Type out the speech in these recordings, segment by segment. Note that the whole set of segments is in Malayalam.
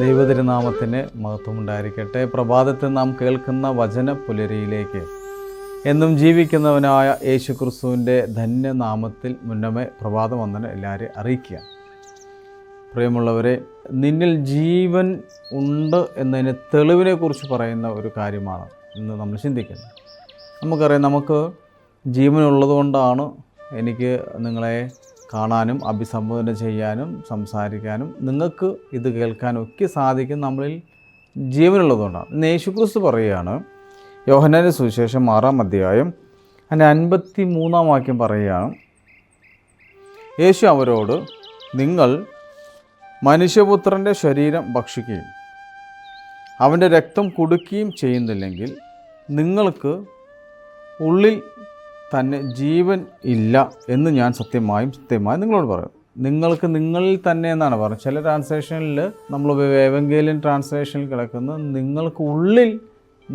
ദൈവതിരുനാമത്തിന് മഹത്വമുണ്ടായിരിക്കട്ടെ. പ്രഭാതത്തിൽ നാം കേൾക്കുന്ന വചന പുലരിയിലേക്ക് എന്നും ജീവിക്കുന്നവനായ യേശു ക്രിസ്തുവിന്റെ ധന്യനാമത്തിൽ മുന്നമേ പ്രഭാതം വന്നതിന് എല്ലാവരെയും അറിയിക്കുക. പ്രിയമുള്ളവരെ നിന്നിൽ ജീവൻ ഉണ്ട് എന്നതിന് തെളിവിനെ കുറിച്ച് പറയുന്ന ഒരു കാര്യമാണ് ഇന്ന് നമ്മൾ ചിന്തിക്കുന്നത്. നമുക്കറിയാം നമുക്ക് ജീവനുള്ളതുകൊണ്ടാണ് എനിക്ക് നിങ്ങളെ കാണാനും അഭിസംബോധന ചെയ്യാനും സംസാരിക്കാനും നിങ്ങൾക്ക് ഇത് കേൾക്കാനും ഒക്കെ സാധിക്കും നമ്മളിൽ ജീവനുള്ളതുകൊണ്ടാണ്. ഇന്ന് യേശുക്രിസ്തു പറയുകയാണ് യോഹനാന സുവിശേഷം ആറാം അധ്യായം അതിന്റെ അൻപത്തി മൂന്നാം വാക്യം പറയുകയാണ് യേശു അവരോട് നിങ്ങൾ മനുഷ്യപുത്രന്റെ ശരീരം ഭക്ഷിക്കുകയും അവന്റെ രക്തം കുടുക്കുകയും ചെയ്യുന്നില്ലെങ്കിൽ നിങ്ങൾക്ക് ഉള്ളിൽ തന്നെ ജീവൻ ഇല്ല എന്ന് ഞാൻ സത്യമായും സത്യമായും നിങ്ങളോട് പറയും. നിങ്ങൾക്ക് നിങ്ങളിൽ തന്നെ എന്നാണ് പറയുന്നത് ചില ട്രാൻസ്ലേഷനിൽ നമ്മൾ ഏവെങ്കേലിയൻ ട്രാൻസ്ലേഷനിൽ കിടക്കുന്ന നിങ്ങൾക്ക് ഉള്ളിൽ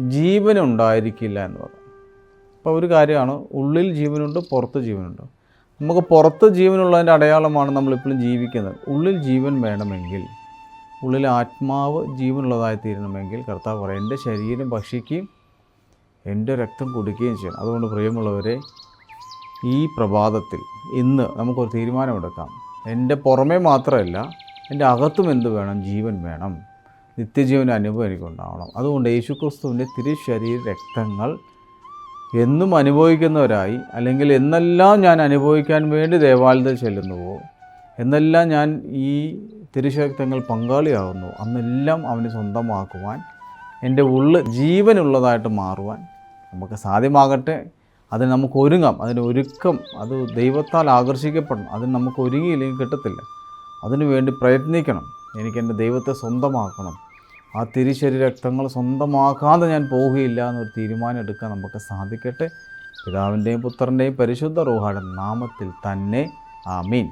ജീവൻ ഉണ്ടായിരിക്കില്ല എന്ന് പറയും അപ്പോൾ ഒരു കാര്യമാണ് ഉള്ളിൽ ജീവനുണ്ട് പുറത്ത് ജീവനുണ്ട്. നമുക്ക് പുറത്ത് ജീവനുള്ളതിന്റെ അടയാളമാണ് നമ്മളിപ്പോഴും ജീവിക്കുന്നത്. ഉള്ളിൽ ജീവൻ വേണമെങ്കിൽ ഉള്ളിൽ ആത്മാവ് ജീവനുള്ളതായി തീരണമെങ്കിൽ കർത്താവ് പറയും എന്റെ ശരീരം ഭക്ഷിക്കുകയും എന്റെ രക്തം കുടിക്കുകയും ചെയ്യണം. അതുകൊണ്ട് പ്രിയമുള്ളവരെ ഈ പ്രഭാതത്തിൽ ഇന്ന് നമുക്കൊരു തീരുമാനമെടുക്കാം. എന്റെ പുറമേ മാത്രമല്ല എന്റെ അകത്തും എന്ത് വേണം? ജീവൻ വേണം. നിത്യജീവൻ അനുഭവം എനിക്കുണ്ടാവണം. അതുകൊണ്ട് യേശുക്രിസ്തുവിന്റെ തിരുശരീര രക്തങ്ങൾ എന്നും അനുഭവിക്കുന്നവരായി അല്ലെങ്കിൽ എന്നെല്ലാം ഞാൻ അനുഭവിക്കാൻ വേണ്ടി ദേവാലയത്തിൽ ചെല്ലുന്നുവോ? എന്നെല്ലാം ഞാൻ ഈ തിരുശക്തങ്ങൾ പങ്കാളിയാകുന്നു. അന്നെല്ലാം അവന് സ്വന്തമാക്കുവാൻ എന്റെ ഉള്ളിൽ ജീവനുള്ളതായിട്ട് മാറുവാൻ നമുക്ക് സാധ്യമാകട്ടെ. അതിന് നമുക്ക് ഒരുങ്ങാം. അതിന് ഒരുക്കം അത് ദൈവത്താൽ ആകർഷിക്കപ്പെടണം. അതിന് നമുക്ക് ഒരുങ്ങിയില്ലെങ്കിൽ കിട്ടത്തില്ല. അതിനുവേണ്ടി പ്രയത്നിക്കണം. എനിക്ക് എന്റെ ദൈവത്തെ സ്വന്തമാക്കണം. ആ തിരിശ്ശരി രക്തങ്ങൾ സ്വന്തമാക്കാതെ ഞാൻ പോവുകയില്ല എന്നൊരു തീരുമാനം എടുക്കാൻ നമുക്ക് സാധിക്കട്ടെ. പിതാവിന്റെയും പുത്രന്റെയും പരിശുദ്ധ റോഹാടൻ നാമത്തിൽ തന്നെ ആമീൻ.